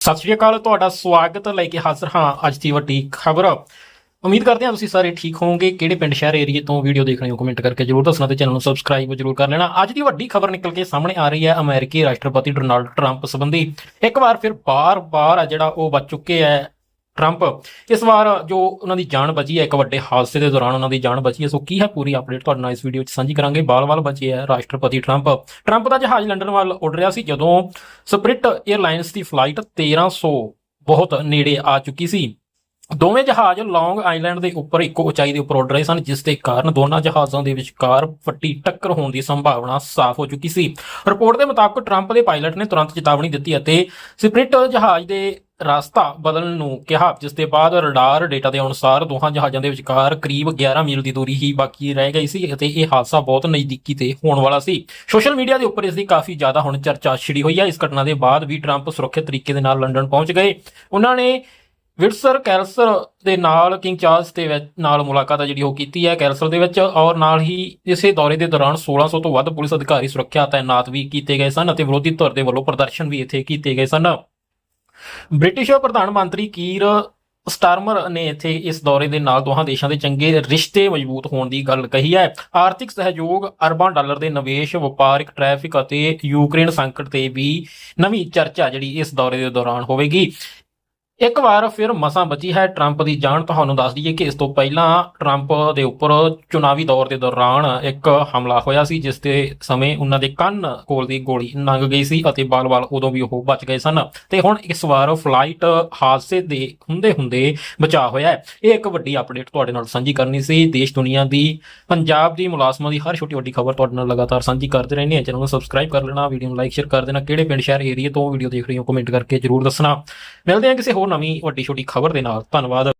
ਸਤਿ ਸ਼੍ਰੀ ਅਕਾਲ, ਤੁਹਾਡਾ ਸਵਾਗਤ ਲੈ ਕੇ ਹਾਜ਼ਰ ਹਾਂ ਅੱਜ ਦੀ ਵੱਡੀ ਖਬਰ। ਉਮੀਦ ਕਰਦੇ ਹਾਂ ਤੁਸੀਂ ਸਾਰੇ ਠੀਕ ਹੋਵੋਗੇ। ਕਿਹੜੇ ਪਿੰਡ, ਸ਼ਹਿਰ, ਏਰੀਏ ਤੋਂ ਵੀਡੀਓ ਦੇਖ ਰਹੇ ਹੋ ਕਮੈਂਟ ਕਰਕੇ ਜਰੂਰ ਦੱਸਣਾ ਤੇ ਚੈਨਲ ਨੂੰ ਸਬਸਕ੍ਰਾਈਬ ਜਰੂਰ ਕਰ ਲੈਣਾ। ਅੱਜ ਦੀ ਵੱਡੀ ਖਬਰ ਨਿਕਲ ਕੇ ਸਾਹਮਣੇ ਆ ਰਹੀ ਹੈ ਅਮਰੀਕੀ ਰਾਸ਼ਟਰਪਤੀ ਡੋਨਾਲਡ ਟਰੰਪ ਸੰਬੰਧੀ। ਇੱਕ ਵਾਰ ਫਿਰ ਬਾਰ-ਬਾਰ ਆ ਜਿਹੜਾ ਉਹ ਬਚ ਚੁੱਕੇ ਹੈ। ਟਰੰਪ ਇਸ ਵਾਰ ਜੋ ਉਹਨਾਂ ਦੀ ਜਾਨ ਬਚੀ ਹੈ, ਇੱਕ ਵੱਡੇ ਹਾਦਸੇ ਦੇ ਦੌਰਾਨ ਉਹਨਾਂ ਦੀ ਜਾਨ ਬਚੀ ਹੈ। ਸੋ ਕੀ ਹੈ ਪੂਰੀ ਅਪਡੇਟ ਤੁਹਾਡੇ ਨਾਲ ਇਸ ਵੀਡੀਓ 'ਚ ਸਾਂਝੀ ਕਰਾਂਗੇ। ਬਾਲ-ਬਾਲ ਬਚੇ ਹੈ ਰਾਸ਼ਟਰਪਤੀ ਟਰੰਪ ਟਰੰਪ ਦਾ ਜਹਾਜ਼ ਲੰਡਨ ਵੱਲ ਉੱਡ ਰਿਹਾ ਸੀ ਜਦੋਂ ਸਪ੍ਰਿਟ 에ਅਰਲਾਈਨਸ ਦੀ ਫਲਾਈਟ 1300 ਬਹੁਤ ਨੇੜੇ ਆ ਚੁੱਕੀ ਸੀ। ਦੋਵੇਂ ਜਹਾਜ਼ ਲੌਂਗ ਆਈਲੈਂਡ ਦੇ ਉੱਪਰ ਇੱਕੋ ਉਚਾਈ ਦੇ ਉੱਪਰ ਉੱਡ ਰਹੇ ਸਨ, ਜਿਸ ਦੇ ਕਾਰਨ ਦੋਨਾਂ ਜਹਾਜ਼ਾਂ ਦੇ ਵਿਚਕਾਰ ਫੱਟੀ ਟੱਕਰ ਹੋਣ ਦੀ ਸੰਭਾਵਨਾ ਸਾਫ਼ ਹੋ ਚੁੱਕੀ ਸੀ। ਰਿਪੋਰਟ ਦੇ ਮੁਤਾਬਕ ਟਰੰਪ ਦੇ ਪਾਇਲਟ ਨੇ ਤੁਰੰਤ ਚੇਤਾਵਨੀ ਦਿੱਤੀ ਅਤੇ ਸਪ੍ਰਿਟ ਜਹਾਜ਼ ਦੇ ਰਸਤਾ ਬਦਲਣ ਨੂੰ ਕਿਹਾ, ਜਿਸ ਦੇ ਬਾਅਦ ਰਡਾਰ ਡੇਟਾ ਦੇ ਅਨੁਸਾਰ ਦੋਹਾਂ ਜਹਾਜ਼ਾਂ ਦੇ ਵਿਚਕਾਰ ਕਰੀਬ 11 ਮੀਲ ਦੀ ਦੂਰੀ ਹੀ ਬਾਕੀ ਰਹਿ ਗਈ ਸੀ ਅਤੇ ਇਹ ਹਾਦਸਾ ਬਹੁਤ ਨਜ਼ਦੀਕੀ ਤੇ ਹੋਣ ਵਾਲਾ ਸੀ। ਸੋਸ਼ਲ ਮੀਡੀਆ ਦੇ ਉੱਪਰ ਇਸ ਦੀ ਕਾਫੀ ਜ਼ਿਆਦਾ ਹੁਣ ਚਰਚਾ ਛਿੜੀ ਹੋਈ ਹੈ ਇਸ ਘਟਨਾ ਦੇ ਬਾਅਦ ਵੀ ਟਰੰਪ ਸੁਰੱਖਿਅਤ ਤਰੀਕੇ ਦੇ ਨਾਲ ਲੰਡਨ ਪਹੁੰਚ ਗਏ। ਉਹਨਾਂ ਨੇ ਵਿਟਸਰ ਕੈਲਸਰ ਦੇ ਨਾਲ ਕਿੰਗ ਚਾਰਲਸ ਦੇ ਵਿੱਚ ਨਾਲ ਮੁਲਾਕਾਤ ਆ ਜਿਹੜੀ ਉਹ ਕੀਤੀ ਹੈ ਕੈਲਸਰ ਦੇ ਵਿੱਚ ਔਰ ਨਾਲ ਹੀ ਇਸੇ ਦੌਰੇ ਦੇ ਦੌਰਾਨ 1600 ਤੋਂ ਵੱਧ ਪੁਲਿਸ ਅਧਿਕਾਰੀ ਸੁਰੱਖਿਆ ਤਾਇਨਾਤ ਵੀ ਕੀਤੇ ਗਏ ਸਨ ਅਤੇ ਵਿਰੋਧੀ ਧਿਰ ਦੇ ਵੱਲੋਂ ਪ੍ਰਦਰਸ਼ਨ ਵੀ ਇੱਥੇ ਕੀਤੇ ਗਏ ਸਨ। ਬ੍ਰਿਟਿਸ਼ ਪ੍ਰਧਾਨ ਮੰਤਰੀ ਕੀਰ ਸਟਾਰਮਰ ਨੇ ਇੱਥੇ ਇਸ ਦੌਰੇ ਦੇ ਨਾਲ ਦੋਹਾਂ ਦੇਸ਼ਾਂ ਦੇ ਚੰਗੇ ਰਿਸ਼ਤੇ ਮਜ਼ਬੂਤ ਹੋਣ ਦੀ ਗੱਲ ਕਹੀ ਹੈ। ਆਰਥਿਕ ਸਹਿਯੋਗ, ਅਰਬਾਂ ਡਾਲਰ ਦੇ ਨਿਵੇਸ਼, ਵਪਾਰਕ ਟ੍ਰੈਫਿਕ ਅਤੇ ਯੂਕਰੇਨ ਸੰਕਟ ਤੇ ਵੀ ਨਵੀਂ ਚਰਚਾ ਜਿਹੜੀ ਇਸ ਦੌਰੇ ਦੇ ਦੌਰਾਨ ਹੋਵੇਗੀ। ਇੱਕ ਵਾਰ ਫਿਰ ਮਸਾਂ ਬਚੀ ਹੈ ਟਰੰਪ ਦੀ ਜਾਨ। ਤੁਹਾਨੂੰ ਦੱਸ ਦਈਏ ਕਿ ਇਸ ਤੋਂ ਪਹਿਲਾਂ ਟਰੰਪ ਦੇ ਉੱਪਰ ਚੁਣਾਵੀ ਦੌਰ ਦੇ ਦੌਰਾਨ ਇੱਕ ਹਮਲਾ ਹੋਇਆ ਸੀ, ਜਿਸ ਦੇ ਸਮੇਂ ਉਹਨਾਂ ਦੇ ਕੰਨ ਕੋਲ ਦੀ ਗੋਲੀ ਲੰਘ ਗਈ ਸੀ ਅਤੇ ਬਾਲ-ਬਾਲ ਉਦੋਂ ਵੀ ਉਹ ਬਚ ਗਏ ਸਨ। ਤੇ ਹੁਣ ਇਸ ਵਾਰ ਫਲਾਈਟ ਹਾਦਸੇ ਦੇ ਹੁੰਦੇ ਹੁੰਦੇ ਬਚਾ ਹੋਇਆ ਹੈ। ਇਹ ਇੱਕ ਵੱਡੀ ਅਪਡੇਟ ਤੁਹਾਡੇ ਨਾਲ ਸਾਂਝੀ ਕਰਨੀ ਸੀ। ਦੇਸ਼ ਦੁਨੀਆ ਦੀ, ਪੰਜਾਬ ਦੀ ਮੁਲਾਜ਼ਮਾਂ ਦੀ ਹਰ ਛੋਟੀ ਵੱਡੀ ਖਬਰ ਤੁਹਾਡੇ ਨਾਲ ਲਗਾਤਾਰ ਸਾਂਝੀ ਕਰਦੇ ਰਹਿੰਦੇ ਹਾਂ। ਚੈਨਲ ਨੂੰ ਸਬਸਕ੍ਰਾਈਬ ਕਰ ਲੈਣਾ ਵੀਡੀਓ ਨੂੰ ਲਾਈਕ ਸ਼ੇਅਰ ਕਰ ਦੇਣਾ। ਕਿਹੜੇ ਪਿੰਡ, ਸ਼ਹਿਰ ਏਰੀਏ ਤੋਂ ਵੀਡੀਓ ਦੇਖ ਰਹੇ ਹੋ ਕਮੈਂਟ ਕਰਕੇ ਜਰੂਰ ਦੱਸਣਾ। ਮਿਲਦੇ ਹਾਂ ਕਿਸੇ ਹੋਰ ਨਵੀਂ ਵੱਡੀ ਛੋਟੀ ਖਬਰ ਦੇ ਨਾਲ। ਧੰਨਵਾਦ।